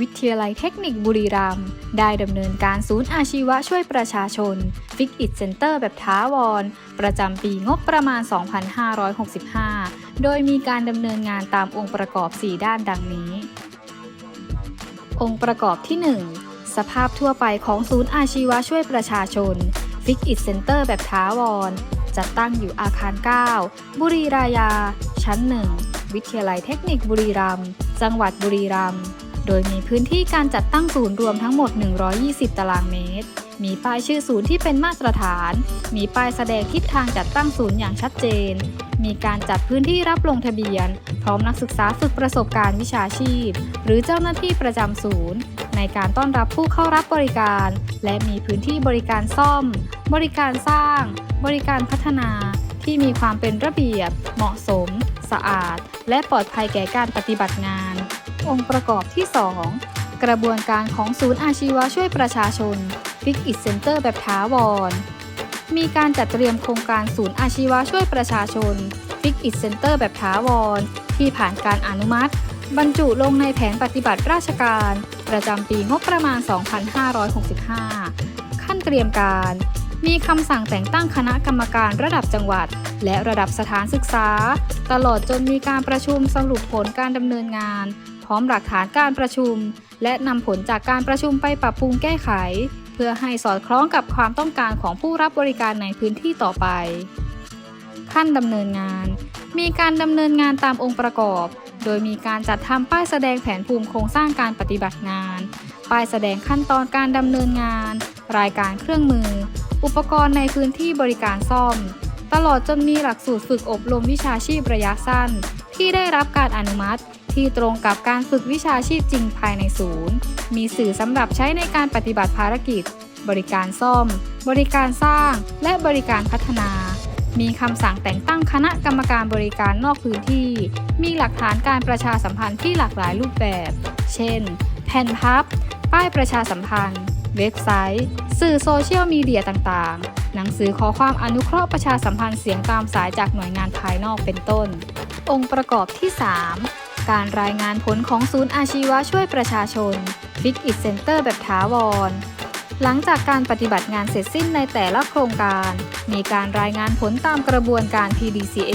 วิทยาลัยเทคนิคบุรีรัมย์ได้ดำเนินการศูนย์อาชีวะช่วยประชาชน ฟิกอิ t เซ็นเตอร์แบบท้าวร ประจำปีงบประมาณ 2565 โดยมีการดำเนินงานตามองค์ประกอบ 4 ด้านดังนี้ องค์ประกอบที่ 1 สภาพทั่วไปของศูนย์อาชีวะช่วยประชาชน ฟิกอิ t เซ็นเตอร์แบบท้าวร จัดตั้งอยู่อาคาร 9 บุรีรายา ชั้น 1 วิทยาลัยเทคนิคบุรีรัมย์จังหวัดบุรีรัมย์ โดยมีพื้นที่การจัดตั้งศูนย์รวมทั้งหมด 120 ตารางเมตร มีป้ายชื่อศูนย์ที่เป็นมาตรฐาน มีป้ายแสดงทิศทางจัดตั้งศูนย์อย่างชัดเจน มีการจัดพื้นที่รับลงทะเบียน พร้อมนักศึกษาฝึกประสบการณ์วิชาชีพ หรือเจ้าหน้าที่ประจำศูนย์ ในการต้อนรับผู้เข้ารับบริการ และมีพื้นที่บริการซ่อม บริการสร้าง บริการพัฒนา ที่มีความเป็นระเบียบ เหมาะสม สะอาด และปลอดภัยแก่การปฏิบัติงาน องค์ประกอบที่ 2 กระบวนการของศูนย์อาชีวะช่วยประชาชนฟิกอิ t เซ็นเตอร์แบบท้าวร มีการจัดเตรียมโครงการศูนย์อาชีวะช่วยประชาชนฟิกอิ t เซ็นเตอร์แบบท้าวร ที่ผ่านการอนุมัติ บรรจุลงในแผนปฏิบัติราชการ ประจำปีงบประมาณ 2565 ขั้นเตรียมการมีคำสั่งแต่งตั้งคณะกรรมการระดับจังหวัด และระดับสถานศึกษา ตลอดจนมีการประชุมสรุปผลการดำเนินงาน พร้อมหลักฐานการประชุม และนำผลจากการประชุมไปปรับปรุงแก้ไข เพื่อให้สอดคล้องกับความต้องการของผู้รับบริการในพื้นที่ต่อไป ขั้นดำเนินงาน มีการดำเนินงานตามองค์ประกอบ โดยมีการจัดทำป้ายแสดงแผนภูมิโครงสร้างการปฏิบัติงาน ป้ายแสดงขั้นตอนการดำเนินงาน รายการเครื่องมือ อุปกรณ์ในพื้นที่บริการซ่อม ตลอดจนมีหลักสูตรฝึกอบรมวิชาชีพระยะสั้น ที่ได้รับการอนุมัติ ที่ตรงกับการฝึกวิชาชีพจริงภายในศูนย์ มีสื่อสำหรับใช้ในการปฏิบัติภารกิจ บริการซ่อม บริการสร้าง และบริการพัฒนา มีคำสั่งแต่งตั้งคณะกรรมการบริการนอกพื้นที่ มีหลักฐานการประชาสัมพันธ์ที่หลากหลายรูปแบบ เช่น แผ่นพับ ป้ายประชาสัมพันธ์ เว็บไซต์ สื่อโซเชียลมีเดียต่างๆ หนังสือขอความอนุเคราะห์ประชาสัมพันธ์เสียงตามสายจากหน่วยงานภายนอกเป็นต้น องค์ประกอบที่ 3 การรายงานผลของศูนย์อาชีวะช่วยประชาชน Fix It Center แบบถาวร หลังจากการปฏิบัติงานเสร็จสิ้นในแต่ละโครงการ มีการรายงานผลตามกระบวนการ PDCA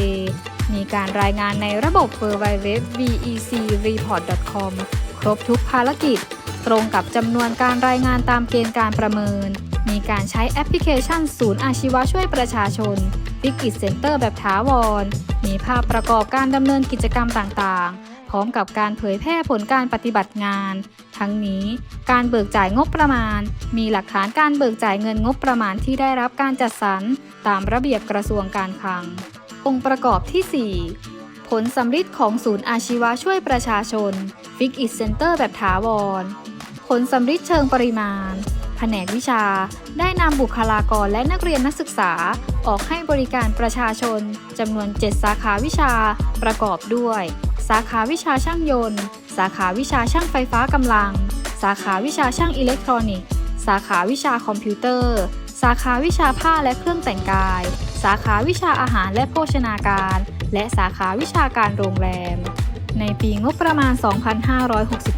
มีการรายงานในระบบ w w w VEC report.com ครบทุกภารกิจ ตรงกับจำนวนการรายงานตามเกณฑ์การประเมิน มีการใช้แอปพลิเคชันศูนย์อาชีวะช่วยประชาชน f i g i t Center แบบถาวร มีภาพประกอบการดำเนินกิจกรรมต่างๆ พร้อมกับการเผยแพร่ผลการปฏิบัติงาน ทั้งนี้การเบิกจ่ายงบประมาณ มีหลักฐานการเบิกจ่ายเงินงบประมาณที่ได้รับการจัดสรรตามระเบียบกระทรวงการคลัง องค์ประกอบที่ 4 ผลสำฤทธิ์ของศูนย์อาชีวะช่วยประชาชน f i g i t Center แบบถาวร ผลสำฤทธิ์เชิงปริมาณ แผนกวิชา ได้นำบุคลากรและนักเรียนนักศึกษา ออกให้บริการประชาชนจำนวน 7 สาขาวิชา ประกอบด้วย สาขาวิชาช่างยนต์ สาขาวิชาช่างไฟฟ้ากำลัง สาขาวิชาช่างอิเล็กทรอนิกส์ สาขาวิชาคอมพิวเตอร์ สาขาวิชาผ้าและเครื่องแต่งกาย สาขาวิชาอาหารและโภชนาการ และสาขาวิชาการโรงแรม ในปีงบประมาณ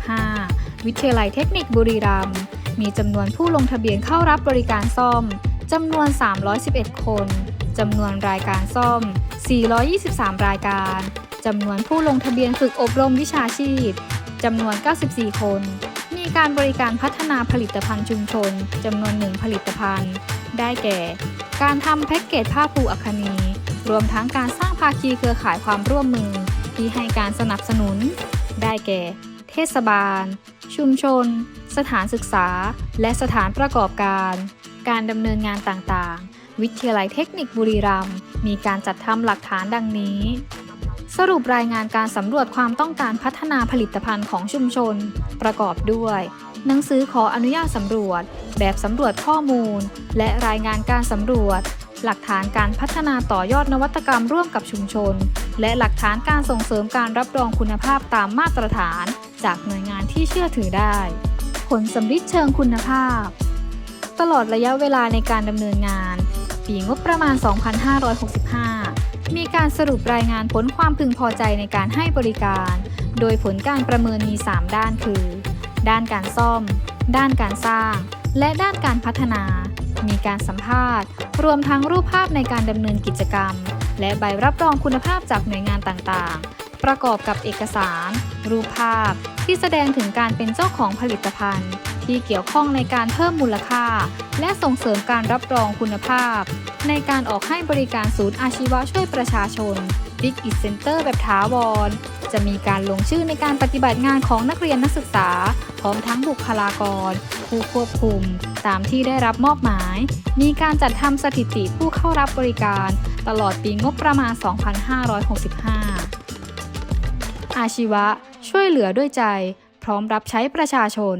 2565 วิทยาลัยเทคนิคบุรีรัมย์ มีจำนวนผู้ลงทะเบียนเข้ารับบริการซ่อมจำนวน 311 คนจำนวนรายการซ่อม 423 รายการจำนวนผู้ลงทะเบียนฝึกอบรมวิชาชีพจำนวน 94 คน มีการบริการพัฒนาผลิตภัณฑ์ชุมชนจำนวนหนึ่งผลิตภัณฑ์ ได้แก่ การทำแพ็กเกจผ้าปูอัคนี รวมทั้งการสร้างภาคีเครือข่ายความร่วมมือ ที่ให้การสนับสนุน ได้แก่ เทศบาล ชุมชน สถานศึกษา และสถานประกอบการ การดำเนินงานต่างๆ วิทยาลัยเทคนิคบุรีรัมย์มีการจัดทำหลักฐานดังนี้ สรุปรายงานการสำรวจความต้องการพัฒนาผลิตภัณฑ์ของชุมชน ประกอบด้วยหนังสือขออนุญาตสำรวจ แบบสำรวจข้อมูล และรายงานการสำรวจ หลักฐานการพัฒนาต่อยอดนวัตกรรมร่วมกับชุมชน และหลักฐานการส่งเสริมการรับรองคุณภาพตามมาตรฐาน จากหน่วยงานที่เชื่อถือได้ ผลสำลิดเชิงคุณภาพ ตลอดระยะเวลาในการดำเนินงาน ปีงบประมาณ 2565 มีการสรุปรายงานผลความพึงพอใจในการให้บริการ โดยผลการประเมินมี 3 ด้านคือ ด้านการซ่อม ด้านการสร้าง และด้านการพัฒนา มีการสัมภาษณ์ รวมทั้งรูปภาพในการดำเนินกิจกรรม และใบรับรองคุณภาพจากหน่วยงานต่างๆ ประกอบกับเอกสาร รูปภาพ ที่แสดงถึงการเป็นเจ้าของผลิตภัณฑ์ ที่เกี่ยวข้องในการเพิ่มมูลค่า และส่งเสริมการรับรองคุณภาพ ในการออกให้บริการศูนย์อาชีวะช่วยประชาชน Big It Center แบบถาวร จะมีการลงชื่อในการปฏิบัติงานของนักเรียนนักศึกษา พร้อมทั้งบุคลากร ผู้ควบคุม ตามที่ได้รับมอบหมาย มีการจัดทำสถิติผู้เข้ารับบริการ ตลอดปีงบประมาณ 2565 อาชีวะ ช่วยเหลือด้วยใจ พร้อมรับใช้ประชาชน